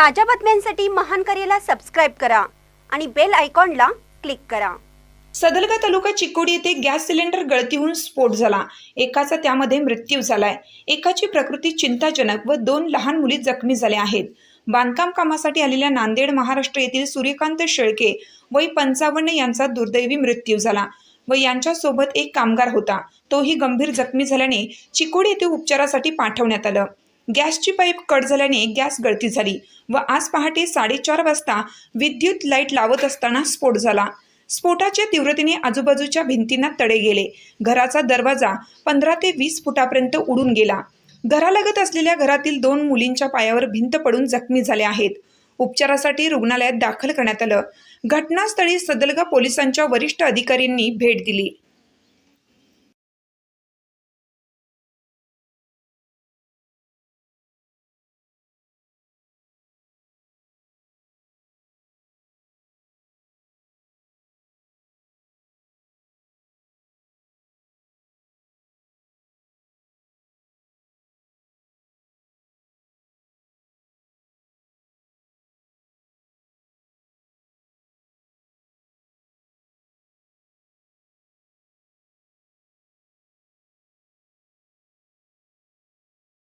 ताज्या बातम्यांसाठी महान करेला सबस्क्राईब करा आणि बेल आयकॉनला क्लिक करा. सदलगा तालुका चिकोडी येथे गॅस सिलेंडर गळतीहून स्फोट झाला. एकाचा त्यामध्ये मृत्यू झालाय. एकाची प्रकृती चिंताजनक व दोन लहान मुली जखमी झाल्या आहेत. बांधकाम कामासाठी आलेल्या नांदेड महाराष्ट्र येथील सूर्यकांत शेळके वय पंचावन्न यांचा दुर्दैवी मृत्यू झाला व यांच्यासोबत एक कामगार होता. तोही गंभीर जखमी झाल्याने चिकोडी येथे उपचारासाठी पाठवण्यात आलं. गॅसची पाईप कट झाल्याने गॅस गळती झाली व आज पहाटे साडेचार वाजता विद्युत लाइट लावत असताना स्फोट झाला. स्फोटाच्या तीव्रतेने आजूबाजूच्या भिंतींना तडे गेले. घराचा दरवाजा पंधरा ते वीस फुटापर्यंत उडून गेला. घरालगत असलेल्या घरातील दोन मुलींच्या पायावर भिंत पडून जखमी झाल्या आहेत. उपचारासाठी रुग्णालयात दाखल करण्यात आलं. घटनास्थळी सदलगा पोलिसांच्या वरिष्ठ अधिकाऱ्यांनी भेट दिली.